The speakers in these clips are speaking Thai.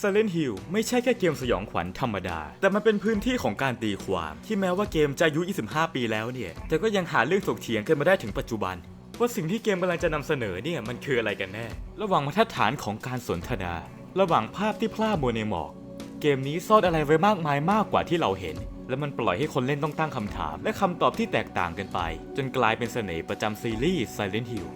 Silent Hill ไม่ใช่แค่เกมสยองขวัญธรรมดา แต่มันเป็นพื้นที่ของการตีความที่แม้ว่าเกมจะอายุ 25 ปีแล้วเนี่ย แต่ก็ยังหาเรื่องถกเถียงกันมาได้ถึงปัจจุบัน ว่าสิ่งที่เกมกำลังจะนำเสนอเนี่ยมันคืออะไรกันแน่ ระหว่างมาตรฐานของการสนทนา ระหว่างภาพที่พล่ามัวในหมอก เกมนี้ซ่อนอะไรไว้มากมายมากกว่าที่เราเห็น และมันปล่อยให้คนเล่นต้องตั้งคำถาม และคำตอบที่แตกต่างกันไป จนกลายเป็นเสน่ห์ประจำซีรีส์ Silent Hill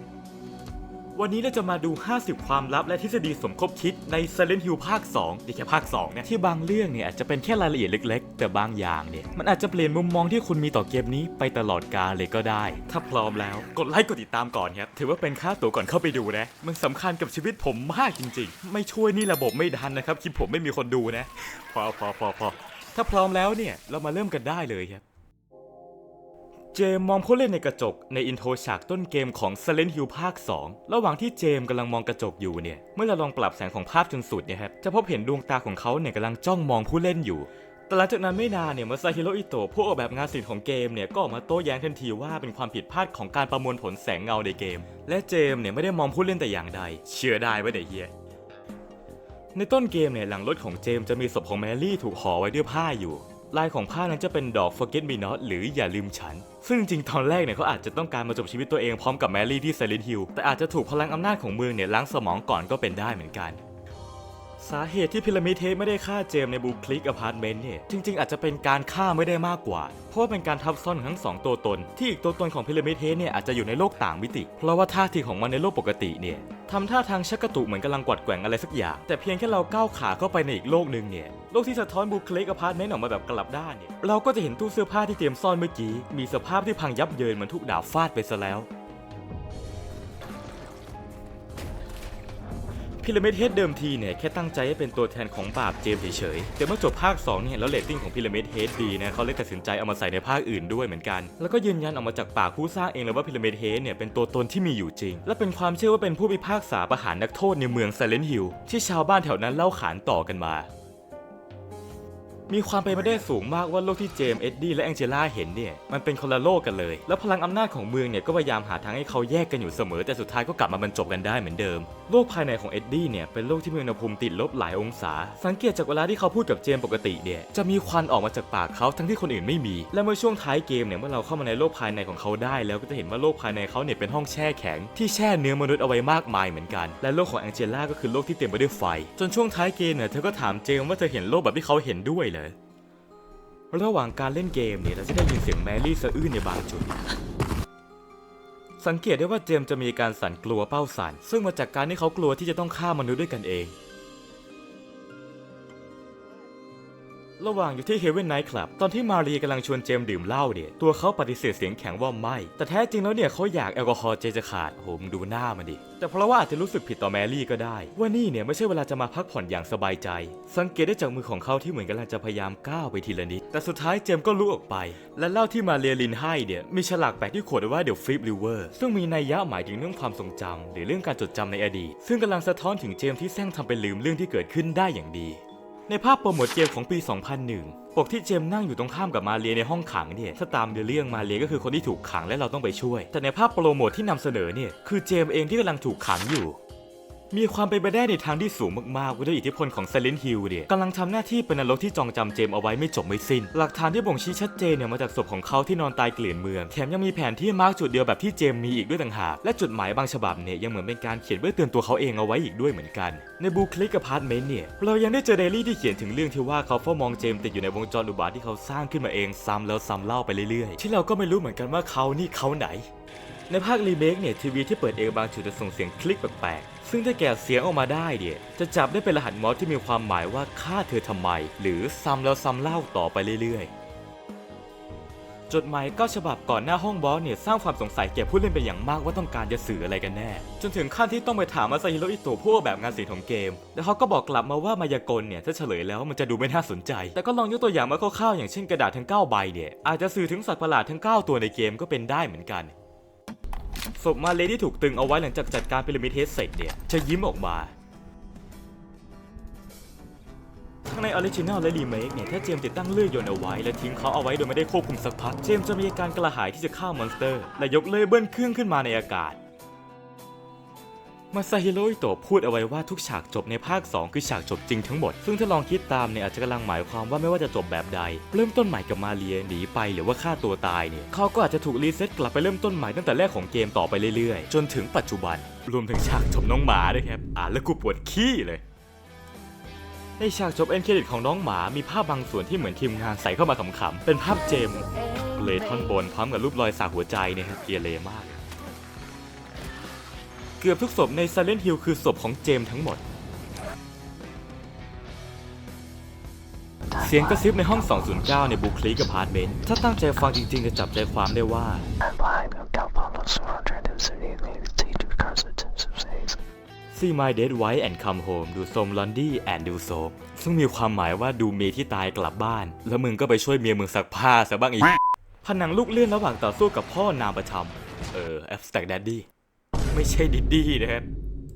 วันนี้เราจะมาดู 50 ความลับและทฤษฎีสมคบคิดใน Silent Hill ภาค2นี่แค่ภาค2เนี่ยที่บางเรื่องเนี่ยอาจจะเป็นแค่รายละเอียดเล็ก ๆ แต่บางอย่างเนี่ยมันอาจจะเปลี่ยนมุมมองที่คุณมีต่อเกมนี้ไปตลอดกาลเลยก็ได้ ถ้าพร้อมแล้วกดไลค์กดติดตามก่อนครับถือว่าเป็นค่าตั๋วก่อนเข้าไปดูนะมันสำคัญกับชีวิตผมมากจริง ๆ ไม่ช่วยนี่ระบบไม่ดันนะครับคลิปผมไม่มีคนดูนะ พอพอพอพอถ้าพร้อมแล้วเนี่ยเรามาเริ่มกันได้เลยครับ เจมมองผู้เล่นในกระจกในอินโทรฉากต้นเกมของ Silent Hill ภาค 2 ระหว่างที่เจมกำลังมองกระจกอยู่เนี่ย เมื่อเราลองปรับแสงของภาพจนสุดเนี่ยครับ จะพบเห็นดวงตาของเขาเนี่ยกำลังจ้องมองผู้เล่นอยู่แต่หลังจากนั้นไม่นานเนี่ยมาซาฮิโรอิโตะผู้ออกแบบงานศิลป์ของเกมเนี่ยก็ออกมาโต้แย้งทันทีว่าเป็นความผิดพลาดของการประมวลผลแสงเงาในเกม และเจมเนี่ยไม่ได้มองผู้เล่นแต่อย่างใด เชื่อได้ไว้เดี๋ยวเฮียในต้นเกมเนี่ยหลังรถของเจมจะมีศพของแมรี่ถูกห่อไว้ด้วยผ้าอยู่ ลายของผ้านั้นจะเป็นดอก Forget Me Not หรืออย่าลืมฉัน ซึ่งจริงตอนแรกเนี่ยเขาอาจจะต้องการมาจบชีวิตตัวเองพร้อมกับแมรี่ที่เซรินฮิลแต่อาจจะถูกพลังอำนาจของเมืองเนี่ยล้างสมองก่อนก็เป็นได้เหมือนกัน สาเหตุที่พิรามิดเทสไม่ได้ฆ่าเจมในบูคลิกอพาร์ตเมนต์เนี่ย จริง ๆ อาจจะเป็นการฆ่าไม่ได้มากกว่า เพราะว่าเป็นการทับซ้อนของทั้งสองตัวตน ที่อีกตัวตนของพิรามิดเทสเนี่ยอาจจะอยู่ในโลกต่างมิติ เพราะว่าท่าทีของมันในโลกปกติเนี่ยทำท่าทางชักกระตุกเหมือนกำลังกวัดแกว่งอะไรสักอย่าง แต่เพียงแค่เราก้าวขาเข้าไปในอีกโลกหนึ่งเนี่ย โลกที่สะท้อนบูคลิกอพาร์ตเมนต์ออกมาแบบกลับด้านเนี่ย เราก็จะเห็นตู้เสื้อผ้าที่เตรียมซ่อนเมื่อกี้ มีสภาพที่พังยับเยินเหมือนถูกดาบฟาดไปซะแล้ว พิรามิดเฮดเดิมทีเนี่ยแค่ตั้งใจให้เป็นตัวแทนของบาปเจมเฉยๆ แต่เมื่อจบภาค2เนี่ยแล้วเรตติ้งของพิรามิดเฮดดีนะเขาเลยตัดสินใจเอามาใส่ในภาคอื่นด้วยเหมือนกัน แล้วก็ยืนยันออกมาจากปากผู้สร้างเองเลยว่าพิรามิดเฮดเนี่ยเป็นตัวตนที่มีอยู่จริง และเป็นความเชื่อว่าเป็นผู้พิพากษาประหารนักโทษในเมืองไซเลนฮิลที่ชาวบ้านแถวนั้นเล่าขานต่อกันมา มีความเป็นไปได้สูงมากว่าโลกที่เจมส์เอ็ดดี้และแองเจล่าเห็นเนี่ยมันเป็นคนละโลกกันเลย แล้วพลังอำนาจของเมืองเนี่ยก็พยายามหาทางให้เขาแยกกันอยู่เสมอ แต่สุดท้ายก็กลับมาบรรจบกันได้เหมือนเดิม โลกภายในของเอ็ดดี้เนี่ยเป็นโลกที่มีอุณหภูมิติดลบหลายองศา สังเกตจากเวลาที่เขาพูดกับเจมส์ปกติเนี่ยจะมีควันออกมาจากปากเขาทั้งที่คนอื่นไม่มี และเมื่อช่วงท้ายเกมเนี่ยเมื่อเราเข้ามาในโลกภายในของเขาได้แล้วก็จะเห็นว่าโลกภายในเขาเนี่ยเป็นห้องแช่แข็งที่แช่เนื้อมนุษย์เอาไว้มากมายเหมือนกัน และโลกของแองเจล่าก็คือโลกที่เต็มไปด้วยไฟ จนช่วงท้ายเกมเนี่ยเธอก็ถามเจมส์ว่าเธอเห็นโลกแบบที่เขาเห็นด้วยเหรอระหว่างการเล่นเกมเนี่ยเราจะได้ยินเสียงแมรี่สะอื้นในบางจุด สังเกตได้ว่าเจมส์จะมีการสั่นกลัวเป้าสั่นซึ่งมาจากการที่เขากลัวที่จะต้องฆ่ามนุษย์ด้วยกันเอง ระหว่างอยู่ที่เฮเวนไนท์คลับ ตอนที่มารีกำลังชวนเจมดื่มเหล้าเนี่ย ตัวเขาปฏิเสธเสียงแข็งว่าไม่ แต่แท้จริงแล้วเนี่ยเขาอยากแอลกอฮอล์เจจะขาดโหมดูหน้ามันดิ แต่เพราะว่าอาจจะรู้สึกผิดต่อแมรี่ก็ได้ ว่านี่เนี่ยไม่ใช่เวลาจะมาพักผ่อนอย่างสบายใจ สังเกตได้จากมือของเขาที่เหมือนกำลังจะพยายามก้าวไปทีละนิด แต่สุดท้ายเจมก็ลุกออกไป และเหล้าที่มาเรียลินให้เนี่ยมีฉลากแปะที่ขวดว่าเดี๋ยวฟลิปริเวอร์ซึ่งมีนัยยะหมายถึงเรื่องความทรงจำหรือเรื่องการจดจำในอดีต ซึ่งกำลังสะท้อนถึงเจมที่แซงทำเป็นลืมเรื่องที่เกิดขึ้นได้อย่างดี ในภาพโปรโมทเกมของปี 2001 ปกที่เจมนั่งอยู่ตรงข้ามกับมาเรียในห้องขังเนี่ย ถ้าตามเรื่องมาเรียก็คือคนที่ถูกขังและเราต้องไปช่วย แต่ในภาพโปรโมทที่นำเสนอเนี่ย คือเจมเองที่กำลังถูกขังอยู่ มีความเป็นไปได้ในทางที่สูงมากๆด้วยอิทธิพลของ Silent Hill เนี่ยกำลังทำหน้าที่เป็นนรกที่จองจำเจมเอาไว้ไม่จบไม่สิ้น หลักฐานที่บ่งชี้ชัดเจนเนี่ยมาจากศพของเขาที่นอนตายเกลื่อนเมือง แถมยังมีแผนที่มาร์กจุดเดียวแบบที่เจมมีอีกด้วยต่างหาก และจดหมายบางฉบับเนี่ยยังเหมือนเป็นการเขียนเพื่อเตือนตัวเขาเองเอาไว้อีกด้วยเหมือนกัน ในบูคลิกอพาร์ตเมนต์เนี่ยเรายังได้เจอเดลี่ที่เขียนถึงเรื่องที่ว่าเขาเฝ้ามองเจมติดอยู่ในวงจรอุบาทที่เขาสร้างขึ้นมาเองซ้ำแล้วซ้ำเล่าไปเรื่อยๆ ที่เราก็ไม่รู้เหมือนกันว่าเขานี่เขาไหน ในภาครีเมคเนี่ยทีวีที่เปิดเองบางจุดจะส่งเสียงคลิกแปลกๆ ซึ่งถ้าแกะเสียงออกมาได้เนี่ยจะจับได้เป็นรหัสมอสที่มีความหมายว่าฆ่าเธอทำไม หรือซ้ำแล้วซ้ำเล่าต่อไปเรื่อยๆ จดหมายก้าฉบับก่อนหน้าห้องบอสเนี่ยสร้างความสงสัยแก่ผู้เล่นเป็นอย่างมากว่าต้องการจะสื่ออะไรกันแน่ จนถึงขั้นที่ต้องไปถามมาซาฮิโรอิโตะผู้ออกแบบงานศิลป์ของเกม แล้วเขาก็บอกกลับมาว่ามายากลเนี่ยถ้าเฉลยแล้วมันจะดูไม่น่าสนใจ แต่ก็ลองยกตัวอย่างมาคร่าวๆอย่างเช่นกระดาษทั้ง9ใบเนี่ยอาจจะสื่อถึงสัตว์ประหลาดทั้ง 9 ตัวในเกมก็เป็นได้เหมือนกัน ศพมาเลที่ถูกตึงเอาไว้หลังจากจัดการพีระมิดเทสเสร็จเนี่ยจะยิ้มออกมาทั้งในออริจินัลและรีเมคเนี่ยถ้าเจมติดตั้งเลื่อยยนต์เอาไว้ และทิ้งเขาเอาไว้โดยไม่ได้ควบคุมสักพัก เจมจะมีอาการกระหายที่จะฆ่ามอนสเตอร์ และยกเลเบิลเครื่องขึ้นมาในอากาศ มาซาฮิโร่อิโตะพูดเอาไว้ว่าทุกฉากจบในภาค 2 คือฉากจบจริงทั้งหมด ซึ่งถ้าลองคิดตามเนี่ยอาจจะกำลังหมายความว่าไม่ว่าจะจบแบบใด เริ่มต้นใหม่กับมาเรียหนีไปหรือว่าฆ่าตัวตายเนี่ยเขาก็อาจจะถูกรีเซ็ตกลับไปเริ่มต้นใหม่ตั้งแต่แรกของเกมต่อไปเรื่อยๆ จนถึงปัจจุบัน รวมถึงฉากจบน้องหมาด้วยครับอ่านแล้วกูปวดขี้เลยในฉากจบเอ็นเครดิตของน้องหมามีภาพบางส่วนที่เหมือนทีมงานใส่เข้ามาขำๆเป็นภาพเจมส์เลท่อนบนพร้อมกับรูปรอยสักหัวใจเนี่ยครับเกียร์เลมาก เกือบทุกศพใน Silent Hill คือศพของเจมส์ทั้งหมด เสียงกระซิบในห้อง 209 ในบุคลิกอพาร์ตเมนต์ถ้าตั้งใจฟังจริง ๆ จะจับใจความได้ว่า And behind them, Galpano surrounded him, sitting in the seat of cars with tips of says. See my dead wife and come home ดูโซมลอนดี้แอนดูโซมซึ่งมีความหมายว่าดูเมียที่ตายกลับบ้าน แล้วมึงก็ไปช่วยเมียมึงซักผ้าซะบ้างอีกผนังลูกเลื่อนระหว่างต่อสู้กับพ่อนามประชำเออ abstract daddy ไม่ใช่ดิดดี้นะครับ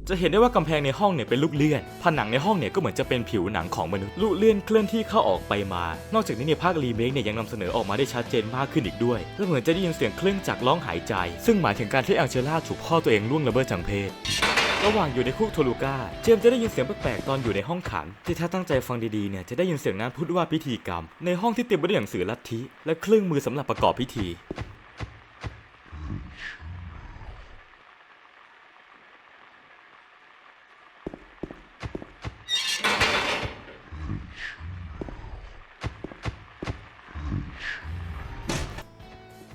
จะเห็นได้ว่ากำแพงในห้องเนี่ยเป็นลูกเลื่อน ผนังในห้องเนี่ยก็เหมือนจะเป็นผิวหนังของมนุษย์ ลูกเลื่อนเคลื่อนที่เข้าออกไปมา นอกจากนี้ในภาครีเมคเนี่ยยังนำเสนอออกมาได้ชัดเจนมากขึ้นอีกด้วย และเหมือนจะได้ยินเสียงเครื่องจักรร้องหายใจ ซึ่งหมายถึงการที่แองเจล่าถูกพ่อตัวเองล่วงละเมิดทางเพศ ระหว่างอยู่ในคุกโทลูกาเจมส์จะได้ยินเสียงแปลกๆตอนอยู่ในห้องขัง ที่ถ้าตั้งใจฟังดีๆเนี่ยจะได้ยินเสียงนั้นพูดว่าพิธีกรรม ในห้องที่เต็มไปด้วยหนังสือลัทธิและเครื่องมือสำหรับประกอบพิธี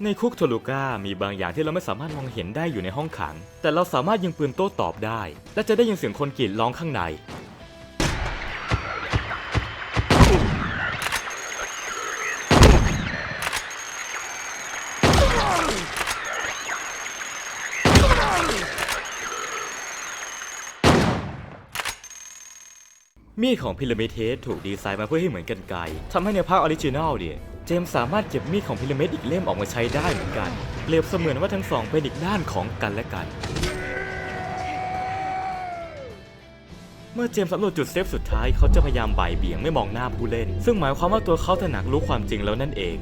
ในคุกโทลูกามีบางอย่างที่เราไม่สามารถมองเห็นได้อยู่ในห้องขัง แต่เราสามารถยิงปืนโต้ตอบได้ และจะได้ยินเสียงคนกรีดร้องข้างใน มีดของพิรามิดเฮดถูกดีไซน์มาเพื่อให้เหมือนกันไกทำให้ในภาคออริจินัลเนี่ยเจมสามารถเก็บมีดของพิรามิดอีกเล่มออกมาใช้ได้เหมือนกัน เปรียบเสมือนว่าทั้งสองเป็นอีกด้านของกันและกัน เมื่อเจมส์สำรวจจุดเซฟสุดท้ายเขาจะพยายามบ่ายเบี่ยงไม่มองหน้าผู้เล่น ซึ่งหมายความว่าตัวเขาถนักรู้ความจริงแล้วนั่นเอง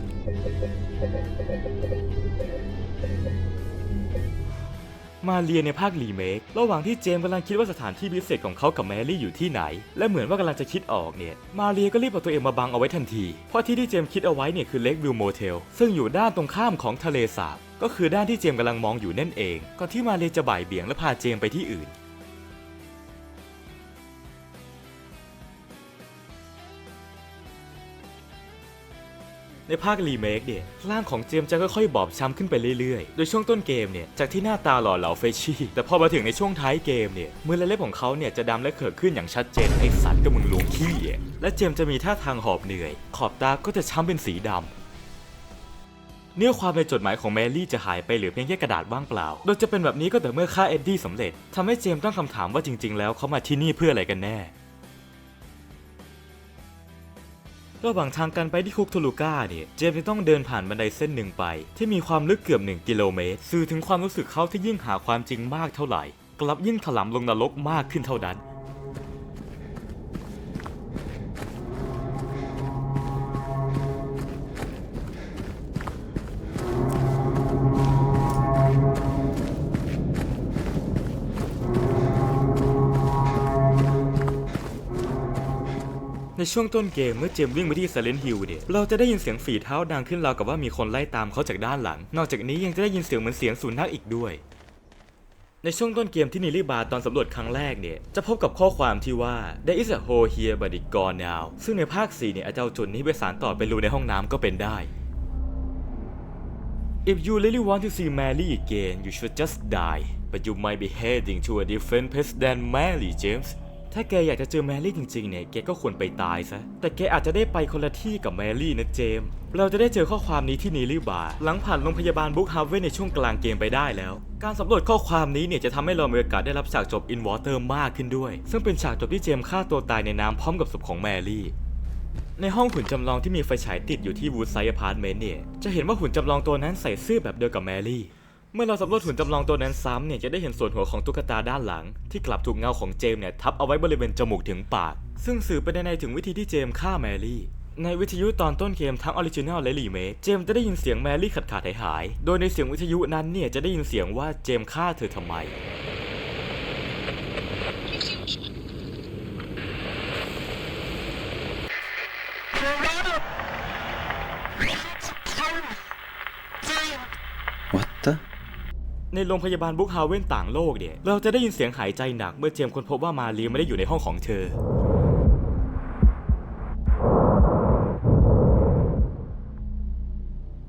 มาเรียในภาครีเมค ระหว่างที่เจมกำลังคิดว่าสถานที่พิเศษของเขากับแมรี่อยู่ที่ไหน และเหมือนว่ากำลังจะคิดออกเนี่ย มาเรียก็รีบเอาตัวเองมาบังเอาไว้ทันที เพราะที่ที่เจมคิดเอาไว้เนี่ยคือเล็กวิลโมเทล ซึ่งอยู่ด้านตรงข้ามของทะเลสาบ ก็คือด้านที่เจมกำลังมองอยู่นั่นเอง ก่อนที่มาเรียจะบ่ายเบี่ยงและพาเจมไปที่อื่น ในภาครีเมคเนี่ยร่างของเจมจะค่อยๆบอบช้ำขึ้นไปเรื่อยๆ โดยช่วงต้นเกมเนี่ยจากที่หน้าตาหล่อเหลาเฟชชี่ แต่พอมาถึงในช่วงท้ายเกมเนี่ยมือและเล็บของเขาเนี่ยจะดำและเขิดขึ้นอย่างชัดเจนไอ้สัตว์ก็มึงลวงขี้และเจมจะมีท่าทางหอบเหนื่อย ขอบตาก็จะช้ำเป็นสีดำเนื้อความในจดหมายของแมรี่จะหายไปหลือเพียงแค่กระดาษว่างเปล่า โดยจะเป็นแบบนี้ก็แต่เมื่อฆ่าเอ็ดดี้สำเร็จทำให้เจมส์ตั้งคำถามว่าจริง ๆ แล้วเขามาที่นี่เพื่ออะไรกันแน่ ระหว่างทางกันไปที่คุกทูลูก้าเนี่ย เจมส์จะต้องเดินผ่านบันไดเส้นหนึ่งไป ที่มีความลึกเกือบ 1 กิโลเมตร สื่อถึงความรู้สึกเขาที่ยิ่งหาความจริงมากเท่าไหร่ กลับยิ่งถลำลงนรกมากขึ้นเท่านั้น ในช่วงต้นเกมเมื่อเจมวิ่งไปที่ Silent Hill เนี่ยเราจะได้ยินเสียงฝีเท้าดังขึ้นราวกับว่ามีคนไล่ตามเขาจากด้านหลัง นอกจากนี้ยังจะได้ยินเสียงเหมือนเสียงสุนัขอีกด้วยในช่วงต้นเกมที่นิลิบาตอนสำรวจครั้งแรกเนี่ย จะพบกับข้อความที่ว่า There is a hole here but it gone now ซึ่งในภาค 4 เนี่ยอาจจะเอาจุดนี้ไปสานต่อเป็นรูในห้องน้ำก็เป็นได้ If you really want to see Mary again you should just die but you might be heading to a different place than Mary James ถ้าแกอยากจะเจอแมรี่จริงๆเนี่ยแกก็ควรไปตายซะ แต่แกอาจจะได้ไปคนละที่กับแมรี่นะเจมส์เราจะได้เจอข้อความนี้ที่นีลิบาร์หลังผ่านโรงพยาบาลบุ๊กฮาเวในช่วงกลางเกมไปได้แล้ว การสำรวจข้อความนี้เนี่ยจะทำให้เรามีโอกาสได้รับฉากจบอินวอเตอร์มากขึ้นด้วย ซึ่งเป็นฉากจบที่เจมส์ฆ่าตัวตายในน้ำพร้อมกับศพของแมรี่ในห้องหุ่นจำลองที่มีไฟฉายติดอยู่ที่วูดไซด์อพาร์ตเมนต์เนี่ย จะเห็นว่าหุ่นจำลองตัวนั้นใส่เสื้อแบบเดียวกับแมรี่ เมื่อเราสำรวจหุ่นจำลองตัวนั้นซ้ำเนี่ยจะได้เห็นส่วนหัวของตุ๊กตาด้านหลัง ที่กลับถูกเงาของเจมเนี่ยทับเอาไว้บริเวณจมูกถึงปาก ซึ่งสื่อไปในถึงวิธีที่เจมฆ่าแมรี่ ในวิทยุตอนต้นเกมทั้งออริจินัลและรีเมคเจมจะได้ยินเสียงแมรี่ขาดขาดหายหาย โดยในเสียงวิทยุนั้นเนี่ยจะได้ยินเสียงว่าเจมฆ่าเธอทำไม ในโรงพยาบาลบุกฮาเว่นต่างโลกเนี่ย เราจะได้ยินเสียงหายใจหนักเมื่อเจมส์ค้นพบว่ามาเรีไม่ได้อยู่ในห้องของเธอ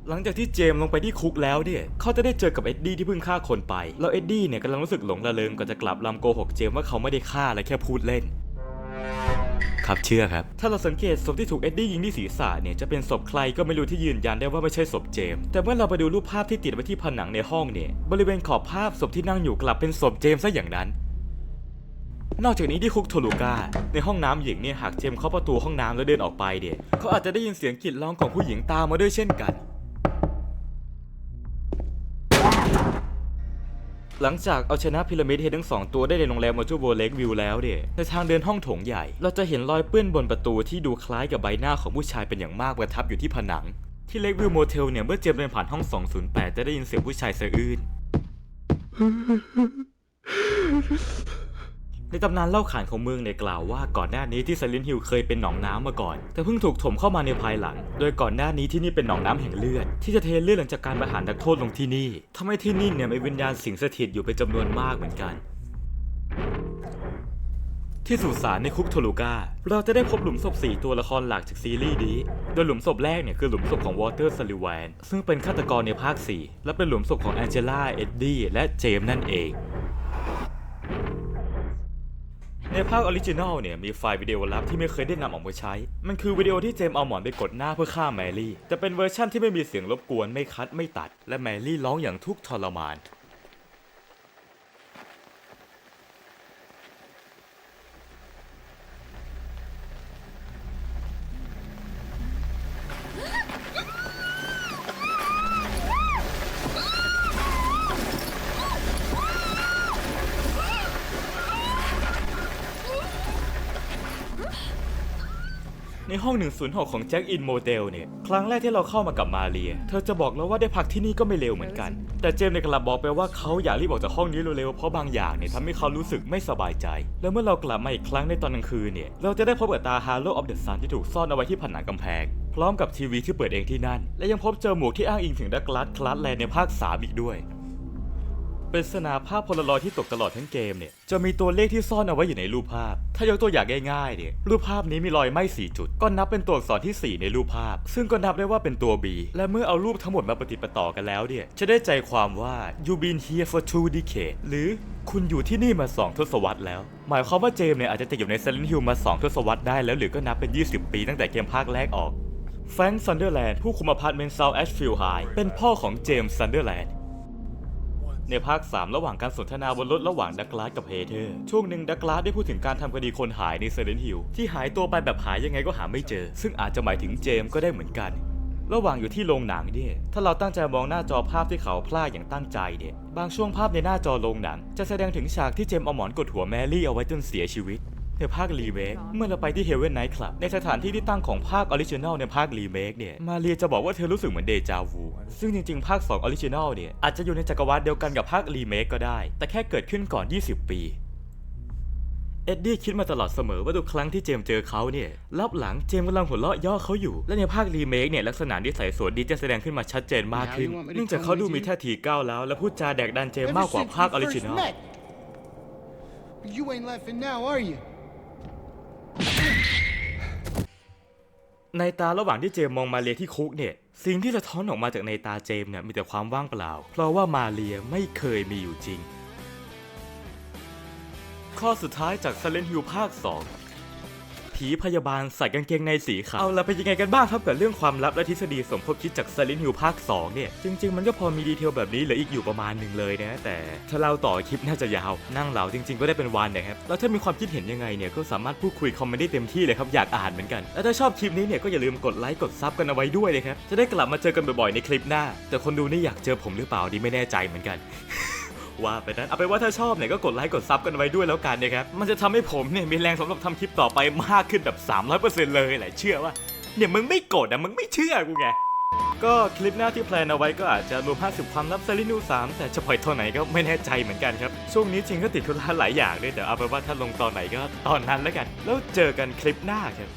หลังจากที่เจมส์ลงไปที่คุกแล้วเนี่ยเขาจะได้เจอกับเอ็ดดี้ที่เพิ่งฆ่าคนไป แล้วเอ็ดดี้เนี่ยกำลังรู้สึกหลงระเริงก่อนจะกลับลำโกหกเจมส์ว่าเขาไม่ได้ฆ่าและแค่พูดเล่น ครับเชื่อครับ ถ้าเราสังเกตศพที่ถูกเอ็ดดี้ยิงที่ศีรษะเนี่ยจะเป็นศพใครก็ไม่รู้ที่ยืนยันได้ว่าไม่ใช่ศพเจมส์แต่เมื่อเราไปดูรูปภาพที่ติดไว้ที่ผนังในห้องเนี่ยบริเวณขอบภาพศพที่นั่งอยู่กลับเป็นศพเจมส์ซะอย่างนั้น นอกจากนี้ที่คุกโทลูกาในห้องน้ำหญิงเนี่ยหากเจมส์เข้าประตูห้องน้ำแล้วเดินออกไปเดี่ยเขาอาจจะได้ยินเสียงกรีดร้องของผู้หญิงตามมาด้วยเช่นกัน หลังจากเอาชนะพีระมิดเฮดทั้งสองตัวได้ในโรงแรมมอจูโบเล็กวิวแล้วเดี่ยในทางเดินห้องโถงใหญ่ เราจะเห็นรอยเปื้อนบนประตูที่ดูคล้ายกับใบหน้าของผู้ชายเป็นอย่างมากประทับอยู่ที่ผนัง ที่เล็กวิวโมเทลเนี่ยเมื่อเจมส์เดินผ่านห้อง 208 จะได้ยินเสียงผู้ชายสะอื้น ในตำนานเล่าขานของเมืองเนี่ยกล่าวว่าก่อนหน้านี้ที่ไซเลนฮิลเคยเป็นหนองน้ำมาก่อน แต่เพิ่งถูกถมเข้ามาในภายหลัง โดยก่อนหน้านี้ที่นี่เป็นหนองน้ำแห่งเลือด ที่จะเทเลือดหลังจากการประหารนักโทษลงที่นี่ทำให้ที่นี่เนี่ยมีวิญญาณสิงสถิตอยู่เป็นจำนวนมากเหมือนกัน ที่สุสานในคุกโทลูกาเราจะได้พบหลุมศพ 4 ตัวละครหลักจากซีรีส์นี้ โดยหลุมศพแรกเนี่ยคือหลุมศพของวอเตอร์ซัลลิแวนซึ่งเป็นฆาตกรในภาค 4 และเป็นหลุมศพของแองเจล่าเอ็ดดี้และเจมส์นั่นเอง ในภาคออริจินอลเนี่ยมีไฟล์วิดีโอลับที่ไม่เคยได้นำออกมาใช้ มันคือวิดีโอที่เจมส์เอาหมอนไปกดหน้าเพื่อฆ่าแมรี่ แต่เป็นเวอร์ชั่นที่ไม่มีเสียงรบกวนไม่คัดไม่ตัด และแมรี่ร้องอย่างทุกข์ทรมาน ในห้อง 106 ของแจ็คอินโมเดลเนี่ย ครั้งแรกที่เราเข้ามากับมาเรีย เธอจะบอกเราว่าได้พักที่นี่ก็ไม่เร็วเหมือนกัน แต่เจมส์ในกลับบอกไปว่าเขาอยากรีบออกจากห้องนี้เร็วๆ เพราะบางอย่างเนี่ยทำให้เขารู้สึกไม่สบายใจ แล้วเมื่อเรากลับมาอีกครั้งในตอนกลางคืนเนี่ย เราจะได้พบกับตาฮาร์โลออฟเดอะซันที่ถูกซ่อนเอาไว้ที่ผนังกำแพงพร้อมกับทีวีที่เปิดเองที่นั่น และยังพบเจอหมวกที่อ้างอิงถึงดักลัสคลัสแลนในภาค 3 อีกด้วย ป็นสนาภาพพลารอยที่ตกตลอดทั้งเกมเนี่ยจะมีตัวเลขที่ซ่อนเอาไว้อยู่ในรูปภาพ ถ้ายกตัวอย่างง่ายๆเนี่ยรูปภาพนี้มีรอยไหม้4จุด ก็นับเป็นตัวอักษรที่ 4 ในรูปภาพ ซึ่งก็นับได้ว่าเป็นตัว B และเมื่อเอารูปทั้งหมดมาปฏิดปต่อกันแล้วเนี่ยจะได้ใจความว่า you been here for two decades หรือคุณอยู่ที่นี่มา 2 ทศวรรษแล้ว หมายความว่าเจมเนี่ยอาจจะติดอยู่ใน Silent Hill มา 2 ทศวรรษได้แล้วหรือก็นับเป็น 20 ปีตั้งแต่เกมภาคแรกออกแฟรงค์ซันเดอร์แลนด์ผู้คุมอพาร์ตเมนต์เซาท์แอชฟิลด์ไฮเป็นพ่อของเจมส์ซันเดอร์แลนด์ ในภาค 3 ระหว่างการสนทนาบนรถระหว่างดักลาสกับเฮเธอร์ ช่วงหนึ่งดักลาสได้พูดถึงการทำคดีคนหายในเซเลนฮิลที่หายตัวไปแบบหายยังไงก็หาไม่เจอ ซึ่งอาจจะหมายถึงเจมส์ก็ได้เหมือนกัน ระหว่างอยู่ที่โรงหนังเนี่ยถ้าเราตั้งใจมองหน้าจอภาพที่เขาพลาดอย่างตั้งใจเนี่ยบางช่วงภาพในหน้าจอโรงหนัง จะแสดงถึงฉากที่เจมส์เอาหมอนกดหัวแมรี่เอาไว้จนเสียชีวิต ในภาครีเมคเมื่อเราไปที่เฮเวนไนท์คลับในสถานที่ที่ตั้งของภาคออริจินอลในภาครีเมคเนี่ยมาเรียจะบอกว่าเธอรู้สึกเหมือนเดจาวูซึ่งจริงๆ ภาค 2 ออริจินอลเนี่ยอาจจะอยู่ในจักรวาลเดียวกันกับภาครีเมคก็ได้ แต่แค่เกิดขึ้นก่อน 20 ปีเอ็ดดี้คิดมาตลอดเสมอว่าทุกครั้งที่เจมส์เจอเขาเนี่ยรับหลังเจมส์กำลังหัวเราะย่อเขาอยู่ และในภาครีเมคเนี่ยลักษณะนิสัยสวนดีจะแสดงขึ้นมาชัดเจนมากขึ้นเนื่องจากเขาดูมีท่าทีก้าวแล้ว และพูดจาแดกดันเจมส์มากกว่าภาคออริจินอล You ain't laughing now, are you? ในตาระหว่างที่เจมมองมาเรียที่คุกเนี่ย สิ่งที่สะท้อนออกมาจากในตาเจมเนี่ยมีแต่ความว่างเปล่า เพราะว่ามาเรียไม่เคยมีอยู่จริง ข้อสุดท้ายจาก Silent Hill ภาค 2 ผีพยาบาลใส่กางเกงในสีขาวเอาละเป็นยังไงกันบ้างครับกับเรื่องความลับและทฤษฎีสมคบคิดจาก Silent Hill ภาค 2 เนี่ย จริง ๆ มันก็พอมีดีเทลแบบนี้เหลืออีกอยู่ประมาณหนึ่งเลยนะ แต่ถ้าเราต่อคลิปน่าจะยาว นั่งเหลาจริง ๆ ก็ได้เป็นวันนะครับ แล้วถ้ามีความคิดเห็นยังไงเนี่ยก็สามารถพูดคุยคอมเมนต์ได้เต็มที่เลยครับอยากอ่านเหมือนกันแล้วถ้าชอบคลิปนี้เนี่ยก็อย่าลืมกดไลค์กดซับกันเอาไว้ด้วยเลยครับจะได้กลับมาเจอกันบ่อยๆในคลิปหน้า แต่คนดูนี่อยากเจอผมหรือเปล่าดีไม่แน่ใจเหมือนกัน ว่าไปนั้นเอาไปนว่าถ้าชอบเนี่ยก็กดไลค์กดซับกันไว้ด้วยแล้วกันนะครับมันจะทำให้ผมเนี่ยมีแรงสำหรับทำคลิปต่อไปมากขึ้นแบบ 300%เลยแหละเชื่อว่าเนี่ยมึงไม่กดนะมึงไม่เชื่อกูไงก็คลิปหน้าที่แพลนเอาไว้ก็อาจจะรวม 50 ความลับซารินู3 แต่จะปล่อยตอนไหนก็ไม่แน่ใจเหมือนกันครับ ช่วงนี้จริงก็ติดธุระหลายอย่างด้วยแต่เอาไปนว่าถ้าลงตอนไหนก็ตอนนั้นแล้วกัน แล้วเจอกันคลิปหน้าครับ